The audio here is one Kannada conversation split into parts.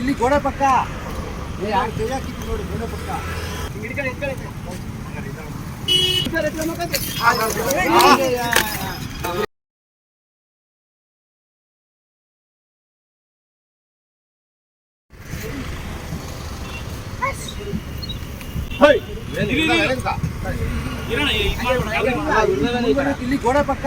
ಇಲ್ಲಿ ಗೋಡೆ ಪಕ್ಕ. ಏ ಯಾಕೆ ತೆಗಿಯಾಕಿತ್ತು ನೋಡಿ ಗೋಡೆ ಪಕ್ಕ. ಇಲ್ಲಿ ಗೋಡೆ ಪಕ್ಕ.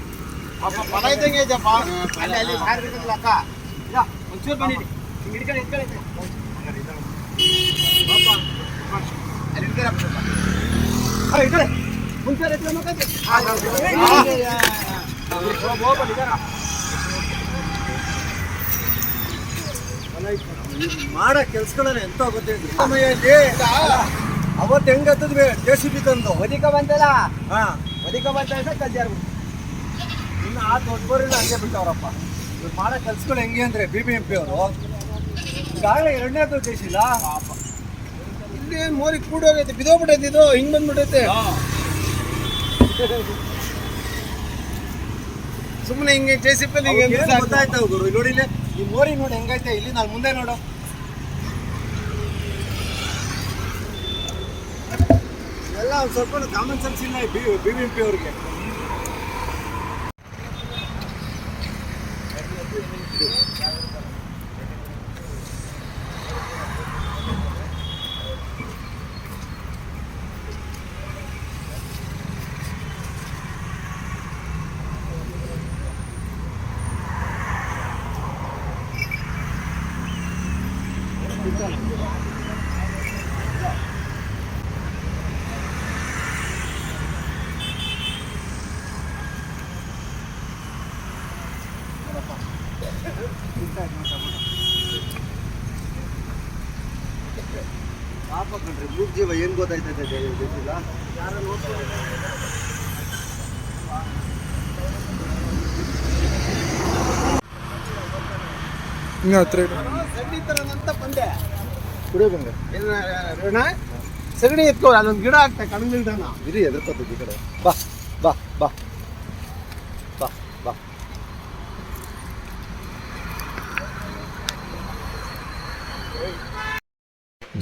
ತೆಗಿಯಾಕಿತ್ತು ನೋಡಿ ಇದ್ದಂಗೆ ಗೋಡೆ ಅಲ್ಲಿ ಇಲ್ಲ ಇಲ್ಲ ಹೇಳಿ ಇಲ್ಲ ಒಂಚೂರು ಅರೆ ಮಕ್ಕಳಿಗೆ. ಹೋಗ್, ಹೋಗ್ ಬನ್ನಿ, ಇದರ. ಮಾಡೋ ಕೆಲ್ಸಗಳನ್ನ ಎಂತ ಗೊತ್ತಿಲ್ಲ ಸಮಯಲ್ಲಿ ಅವತ್ತು ಹೆಂಗ ಹತ್ತದ್ವಿ? ಜೆ ಸಿ ಬಿ ತಂದು. ಒದಿಕ ಬಂತಲ್ಲ ಹಾ. ಒದಿಕ ಬಂತ ಅಂತ ಕಲ್ಜಾರ್ ಇನ್ನು ಆ ದೊಡ್ಡವರೆಲ್ಲ ಹಂಗೆ ಬಿಟ್ಟವ್ರಪ್ಪ. ಇವ್ರು ಮಾಡೋ ಕೆಲ್ಸಗಳು ಹೆಂಗೆ ಅಂದರೆ ಬಿ ಬಿ ಎಂ ಪಿ ಅವರು. ಈಗಾಗಲೇ ಎರಡನೇದು ಇಲ್ಲ. ಇಲ್ಲಿ ಮೋರಿ ಕೂಡೋಗೈತೆ ಬಿದೋಗ್ಬಿಟ್ಟೈತೆ ಇದು ಹಿಂಗ್ ಬಂದ್ಬಿಟ್ಟೈತೆ. ಸುಮ್ಮನೆ ಹಿಂಗೆ ಜೆ ಸಿ ಪಿ ಅವ್ರಿಗೆ ಗೊತ್ತಾಯ್ತು ಗುರು? ಇಲ್ಲಿ ನೋಡಿ ಇಲ್ಲಿ ಈ ಮೋರಿ ನೋಡಿ ಹೆಂಗೈತೆ ಇಲ್ಲಿ ನಾನು ಮುಂದೆ ನೋಡು. ಎಲ್ಲ ಒಂದು ಸ್ವಲ್ಪ ಕಾಮನ್ ಸೆನ್ಸ್ ಇಲ್ಲ ಬಿ ಬಿ ಎಂ ಪಿ ಅವ್ರಿಗೆ. ಪಾಪ ಕಣ್ರಿ ಮೂಗ್ ಜೀವ ಏನ್ ಗೊತ್ತಾಯ್ತದೆ ಗೊತ್ತಿಲ್ಲ ಯಾರ ನೋಡ್ಕೊಂಡು ಸಗಣಿ ತರೋದಂತ ಬಂದೆ ಏನ ಸಗಣಿ ಎತ್ಕೋ ಅಲ್ಲೊಂದು ಗಿಡ ಆಗ್ತಾ ಕಣಗಿಲ್ದಾನ ಇರಿ ಎದ್ರಕೋತದ ಈ ಕಡೆ ಬಾ ಬಾ ಬಾ ಬಾ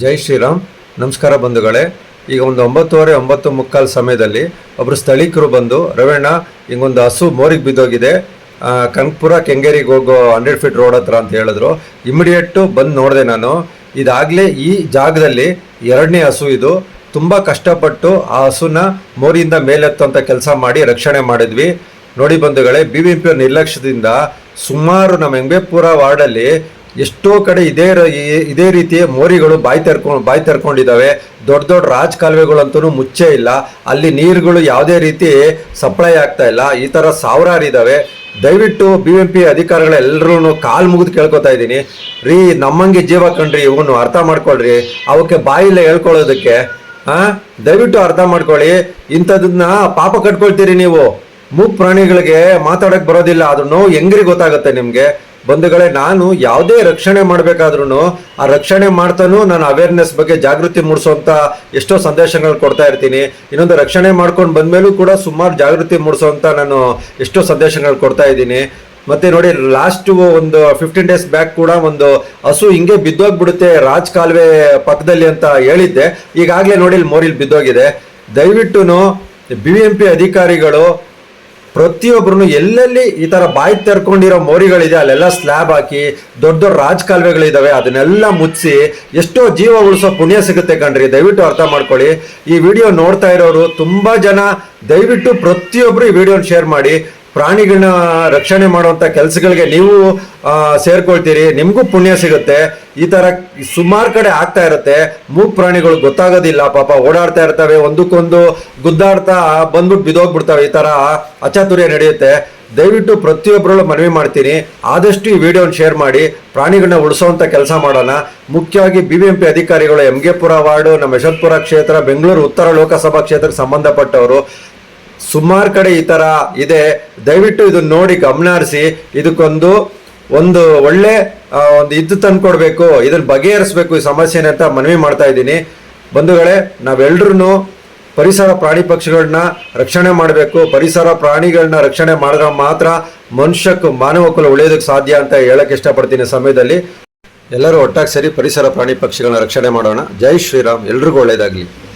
ಜೈ ಶ್ರೀರಾಮ್. ನಮಸ್ಕಾರ ಬಂಧುಗಳೇ. ಈಗ ಒಂದು ಒಂಬತ್ತುವರೆ ಒಂಬತ್ತು ಮುಕ್ಕಾಲು ಸಮಯದಲ್ಲಿ ಒಬ್ಬರು ಸ್ಥಳೀಕರು ಬಂದು, ರವಣ್ಣ, ಹಿಂಗೊಂದು ಹಸು ಮೋರಿಗೆ ಬಿದ್ದೋಗಿದೆ. ಕನಕಪುರ ಕೆಂಗೇರಿಗೆ ಹೋಗೋ ಹಂಡ್ರೆಡ್ ಫೀಟ್ ರೋಡ್ ಹತ್ರ ಅಂತ ಹೇಳಿದ್ರು. ಇಮಿಡಿಯೇಟು ಬಂದು ನೋಡಿದೆ ನಾನು. ಇದಾಗಲೇ ಈ ಜಾಗದಲ್ಲಿ ಎರಡನೇ ಹಸು ಇದು. ತುಂಬ ಕಷ್ಟಪಟ್ಟು ಆ ಹಸುನ ಮೋರಿಯಿಂದ ಮೇಲೆತ್ತುವಂಥ ಕೆಲಸ ಮಾಡಿ ರಕ್ಷಣೆ ಮಾಡಿದ್ವಿ. ನೋಡಿ ಬಂಧುಗಳೇ ಬಿ ಬಿ ಎಂ ಪಿ ನಿರ್ಲಕ್ಷ್ಯದಿಂದ ಸುಮಾರು ನಮ್ಮ ಹೆಂಗೇಪುರ ವಾರ್ಡಲ್ಲಿ ಎಷ್ಟೋ ಕಡೆ ಇದೇ ಇದೇ ರೀತಿಯ ಮೋರಿಗಳು ಬಾಯಿ ತೆರ್ಕೊಂಡು ಬಾಯಿ ತೆರ್ಕೊಂಡಿದ್ದಾವೆ ದೊಡ್ಡ ದೊಡ್ಡ ರಾಜ್ ಕಾಲುವೆಗಳಂತೂ ಮುಚ್ಚೇ ಇಲ್ಲ. ಅಲ್ಲಿ ನೀರುಗಳು ಯಾವುದೇ ರೀತಿ ಸಪ್ಲೈ ಆಗ್ತಾ ಇಲ್ಲ. ಈ ಥರ ಸಾವಿರಾರು ಇದ್ದಾವೆ ದಯವಿಟ್ಟು ಬಿ ಎಂ ಪಿ ಅಧಿಕಾರಿಗಳೆಲ್ಲರೂ ಕಾಲು ಮುಗಿದು ಕೇಳ್ಕೊತಾ ಇದ್ದೀನಿ. ರೀ, ನಮ್ಮಂಗೆ ಜೀವ ಕಣ್ರಿ ಇವನು ಅರ್ಥ ಮಾಡ್ಕೊಳ್ರಿ. ಅವಕ್ಕೆ ಬಾಯಿಲ್ಲ ಹೇಳ್ಕೊಳ್ಳೋದಕ್ಕೆ ಹಾಂ ದಯವಿಟ್ಟು ಅರ್ಥ ಮಾಡ್ಕೊಳ್ಳಿ. ಇಂಥದನ್ನ ಪಾಪ ಕಟ್ಕೊಳ್ತೀರಿ ನೀವು. ಮೂಕ್ ಪ್ರಾಣಿಗಳಿಗೆ ಮಾತಾಡಕ್ಕೆ ಬರೋದಿಲ್ಲ. ಅದನ್ನು ಹೆಂಗ್ರಿ ಗೊತ್ತಾಗುತ್ತೆ ನಿಮ್ಗೆ? ಬಂಧುಗಳೇ, ನಾನು ಯಾವುದೇ ರಕ್ಷಣೆ ಮಾಡಬೇಕಾದ್ರೂ ಆ ರಕ್ಷಣೆ ಮಾಡ್ತಾನೂ ನಾನು ಅವೇರ್ನೆಸ್ ಬಗ್ಗೆ ಜಾಗೃತಿ ಮೂಡಿಸುವಂತ ಎಷ್ಟೋ ಸಂದೇಶಗಳು ಕೊಡ್ತಾ ಇರ್ತೀನಿ. ಇನ್ನೊಂದು ರಕ್ಷಣೆ ಮಾಡ್ಕೊಂಡು ಬಂದಮೇಲೂ ಕೂಡ ಸುಮಾರು ಜಾಗೃತಿ ಮೂಡಿಸುವಂತ ನಾನು ಎಷ್ಟೋ ಸಂದೇಶಗಳು ಕೊಡ್ತಾ ಇದ್ದೀನಿ. ಮತ್ತೆ ನೋಡಿ ಲಾಸ್ಟ್ ಒಂದು ಫಿಫ್ಟೀನ್ ಡೇಸ್ ಬ್ಯಾಕ್ ಕೂಡ ಒಂದು ಹಸು ಹಿಂಗೆ ಬಿದ್ದೋಗ್ಬಿಡುತ್ತೆ ರಾಜ್ ಕಾಲುವೆ ಪಕ್ಕದಲ್ಲಿ ಅಂತ ಹೇಳಿದ್ದೆ. ಈಗಾಗಲೇ ನೋಡಿ, ಇಲ್ಲಿ ಮೋರಿಲ್ ಬಿದ್ದೋಗಿದೆ. ದಯವಿಟ್ಟು ಬಿ ಎಂ ಪಿ ಅಧಿಕಾರಿಗಳು ಪ್ರತಿಯೊಬ್ಬರು ಎಲ್ಲೆಲ್ಲಿ ಈ ತರ ಬಾಯಿ ತೆರ್ಕೊಂಡಿರೋ ಮೋರಿಗಳಿದೆ, ಅಲ್ಲೆಲ್ಲ ಸ್ಲ್ಯಾಬ್ ಹಾಕಿ ದೊಡ್ಡ ದೊಡ್ಡ ರಾಜ್ ಕಾಲುವೆಗಳಿದಾವೆ ಅದನ್ನೆಲ್ಲ ಮುಚ್ಚಿ ಎಷ್ಟೋ ಜೀವ ಉಳಿಸೋ ಪುಣ್ಯ ಸಿಗುತ್ತೆ ಕಣ್ರಿ. ದಯವಿಟ್ಟು ಅರ್ಥ ಮಾಡ್ಕೊಳ್ಳಿ. ಈ ವಿಡಿಯೋ ನೋಡ್ತಾ ಇರೋರು ತುಂಬಾ ಜನ, ದಯವಿಟ್ಟು ಪ್ರತಿಯೊಬ್ಬರು ಈ ವಿಡಿಯೋನ ಶೇರ್ ಮಾಡಿ. ಪ್ರಾಣಿಗಳನ್ನ ರಕ್ಷಣೆ ಮಾಡುವಂಥ ಕೆಲಸಗಳಿಗೆ ನೀವು ಸೇರ್ಕೊಳ್ತೀರಿ, ನಿಮಗೂ ಪುಣ್ಯ ಸಿಗುತ್ತೆ. ಈ ಥರ ಸುಮಾರು ಕಡೆ ಆಗ್ತಾ ಇರುತ್ತೆ. ಮೂಗ್ ಪ್ರಾಣಿಗಳು ಗೊತ್ತಾಗೋದಿಲ್ಲ, ಪಾಪ ಓಡಾಡ್ತಾ ಇರ್ತವೆ, ಒಂದಕ್ಕೊಂದು ಗುದ್ದಾಡ್ತಾ ಬಂದ್ಬಿಟ್ಟು ಬಿದೋಗ್ಬಿಡ್ತವೆ ಈ ಥರ ಅಚಾತುರ್ಯ ನಡೆಯುತ್ತೆ. ದಯವಿಟ್ಟು ಪ್ರತಿಯೊಬ್ಬರಲ್ಲೂ ಮನವಿ ಮಾಡ್ತೀನಿ. ಆದಷ್ಟು ಈ ವಿಡಿಯೋನ ಶೇರ್ ಮಾಡಿ, ಪ್ರಾಣಿಗಳನ್ನ ಉಳಿಸೋವಂಥ ಕೆಲಸ ಮಾಡೋಣ. ಮುಖ್ಯವಾಗಿ ಬಿ ಬಿ ಪಿ ಅಧಿಕಾರಿಗಳು ಎಂ ವಾರ್ಡು, ನಮ್ಮ ಯಶವಂತಪುರ ಕ್ಷೇತ್ರ, ಬೆಂಗಳೂರು ಉತ್ತರ ಲೋಕಸಭಾ ಕ್ಷೇತ್ರಕ್ಕೆ ಸಂಬಂಧಪಟ್ಟವರು. ಸುಮಾರು ಕಡೆ ಈ ತರ ಇದೆ. ದಯವಿಟ್ಟು ಇದನ್ನ ನೋಡಿ ಗಮನ ಹರಿಸಿ ಇದಕ್ಕೊಂದು ಒಂದು ಒಳ್ಳೆ ಒಂದು ಇದು ತಂದ್ಕೊಡ್ಬೇಕು ಇದನ್ನ ಬಗೆಹರಿಸ್ಬೇಕು ಈ ಸಮಸ್ಯೆನ ಅಂತ ಮನವಿ ಮಾಡ್ತಾ ಇದ್ದೀನಿ. ಬಂಧುಗಳೇ ನಾವೆಲ್ಲರೂ ಪರಿಸರ ಪ್ರಾಣಿ ಪಕ್ಷಿಗಳನ್ನ ರಕ್ಷಣೆ ಮಾಡಬೇಕು. ಪರಿಸರ ಪ್ರಾಣಿಗಳನ್ನ ರಕ್ಷಣೆ ಮಾಡಿದ್ರೆ ಮಾತ್ರ ಮನುಷ್ಯಕ್ಕೂ ಮಾನವ ಕುಲ ಉಳಿಯೋದಕ್ಕೆ ಸಾಧ್ಯ ಅಂತ ಹೇಳಕ್ಕೆ ಇಷ್ಟಪಡ್ತೀನಿ ಸಮಯದಲ್ಲಿ. ಎಲ್ಲರೂ ಒಟ್ಟಾಗಿ ಸೇರಿ ಪರಿಸರ ಪ್ರಾಣಿ ಪಕ್ಷಿಗಳನ್ನ ರಕ್ಷಣೆ ಮಾಡೋಣ. ಜೈ ಶ್ರೀರಾಮ್. ಎಲ್ರಿಗೂ ಒಳ್ಳೇದಾಗ್ಲಿ.